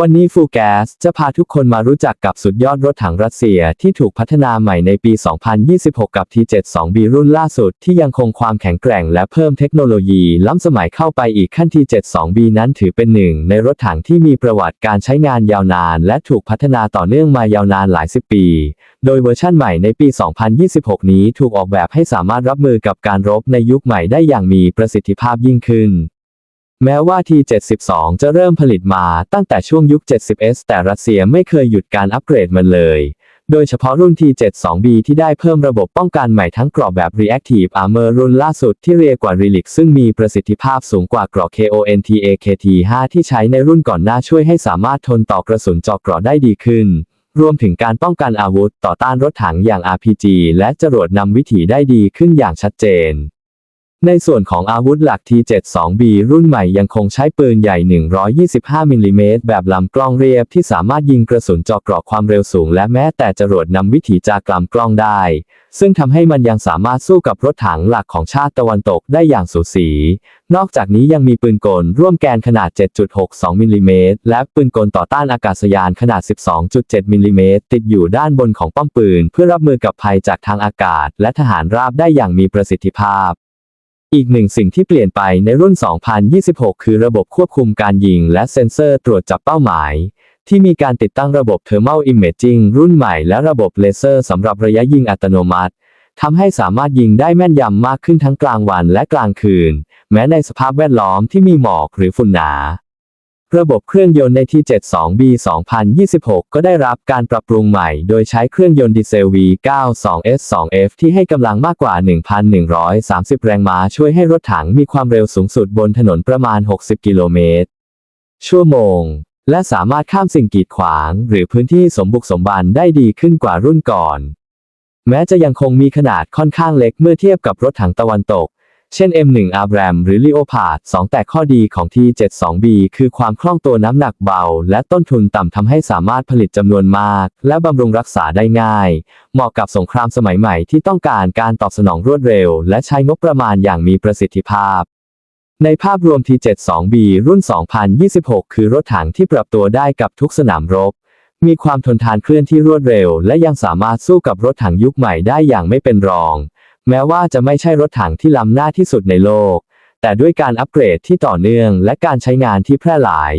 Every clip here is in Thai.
วันนี้ฟูแกสจะพาทุกคนมารู้จักกับสุดยอดรถถังรัสเซียที่ถูกพัฒนาใหม่ในปี 2026 กับ T72B รุ่นล่าสุดที่ยังคงความแข็งแกร่งและเพิ่มเทคโนโลยีล้ำสมัยเข้าไปอีกขั้น T72B นั้นถือเป็นหนึ่งในรถถังที่มีประวัติการใช้งานยาวนาน และถูกพัฒนาต่อเนื่องมายาวนานหลายสิบปี โดยเวอร์ชั่นใหม่ในปี 2026 นี้ถูกออกแบบให้สามารถรับมือกับการรบในยุคใหม่ได้อย่างมีประสิทธิภาพยิ่งขึ้น แม้ว่า T72 จะเริ่มผลิตมาตั้งแต่ช่วงยุค 70S แต่รัสเซียไม่เคยหยุดการอัปเกรดมันเลย โดยเฉพาะรุ่น T72B ที่ได้เพิ่มระบบป้องกันใหม่ทั้งกรอบแบบ Reactive Armor รุ่นล่าสุดที่เรียกว่า Relic ซึ่งมีประสิทธิภาพสูงกว่ากรอบ KONTAKT5 ที่ใช้ในรุ่นก่อนหน้าช่วยให้สามารถทนต่อกระสุนเจอกกรอได้ดีขึ้น รวมถึงการป้องกันอาวุธต่อต้านรถถังอย่าง RPG และจรวดนำวิถีได้ดีขึ้นอย่างชัดเจน ในส่วนของอาวุธหลัก T72B รุ่นใหม่ยังคงใช้ปืนใหญ่ 125 มิลลิเมตรแบบลำกล้องเรียบที่สามารถยิงกระสุนเจาะเกราะความเร็วสูง และแม้แต่จรวดนำวิถีจากลำกล้องได้ ซึ่งทำให้มันยังสามารถสู้กับรถถังหลักของชาติตะวันตกได้อย่างสูสี นอกจากนี้ยังมีปืนกลร่วมแกนขนาด 7.62 มิลลิเมตรและปืนกลต่อต้านอากาศยานขนาด 12.7 มิลลิเมตรติดอยู่ด้านบนของป้อมปืน เพื่อรับมือกับภัยจากทางอากาศ และทหารราบได้อย่างมีประสิทธิภาพ อีกหนึ่งสิ่งที่เปลี่ยนไปในรุ่น 2026 คือระบบควบคุมการยิงและเซ็นเซอร์ตรวจจับเป้าหมาย ที่มีการติดตั้งระบบ Thermal Imaging รุ่นใหม่และระบบเลเซอร์สำหรับระยะยิงอัตโนมัติทำให้สามารถยิงได้แม่นยำมากขึ้นทั้งกลางวันและกลางคืน แม้ในสภาพแวดล้อมที่มีหมอกหรือฝุ่นหนา ระบบเครื่องยนต์ใน T72B 2026 ก็ได้รับการปรับปรุงใหม่ โดยใช้เครื่องยนต์ดีเซล V92S2F ที่ให้กำลังมากกว่า 1,130 แรงม้าช่วยให้รถถังมีความเร็วสูงสุดบนถนนประมาณ 60 กิโลเมตร ชั่วโมง และสามารถข้ามสิ่งกีดขวาง หรือพื้นที่สมบุกสมบันได้ดีขึ้นกว่ารุ่นก่อน แม้จะยังคงมีขนาดค่อนข้างเล็กเมื่อเทียบกับรถถังตะวันตก เช่น M1 Abram หรือ Leopard 2 แต่ข้อดีของ T72B คือความคล่องตัวน้ำหนักเบา และต้นทุนต่ำทำให้สามารถผลิตจำนวนมาก และบำรุงรักษาได้ง่าย เหมาะกับสงครามสมัยใหม่ที่ต้องการการตอบสนองรวดเร็ว และใช้งบประมาณอย่างมีประสิทธิภาพในภาพรวม T72B รุ่น 2026 คือรถถังที่ปรับตัวได้กับทุกสนามรบ มีความทนทานเคลื่อนที่รวดเร็ว และยังสามารถสู้กับรถถังยุคใหม่ได้อย่างไม่เป็นรอง แม้ว่าจะไม่ใช่รถถังที่ล้ำหน้าที่สุดในโลก แต่ด้วยการอัปเกรดที่ต่อเนื่องและการใช้งานที่แพร่หลาย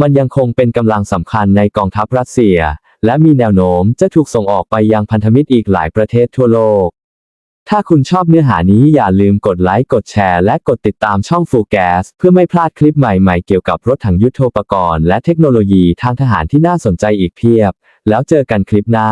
มันยังคงเป็นกำลังสำคัญในกองทัพรัสเซีย และมีแนวโน้มจะถูกส่งออกไปยังพันธมิตรอีกหลายประเทศทั่วโลก ถ้าคุณชอบเนื้อหานี้อย่าลืมกดไลค์กดแชร์และกดติดตามช่อง Full Gas เพื่อไม่พลาดคลิปใหม่ๆเกี่ยวกับรถถังยุทโธปกรณ์และเทคโนโลยีทางทหารที่น่าสนใจอีกเพียบ แล้วเจอกันคลิปหน้า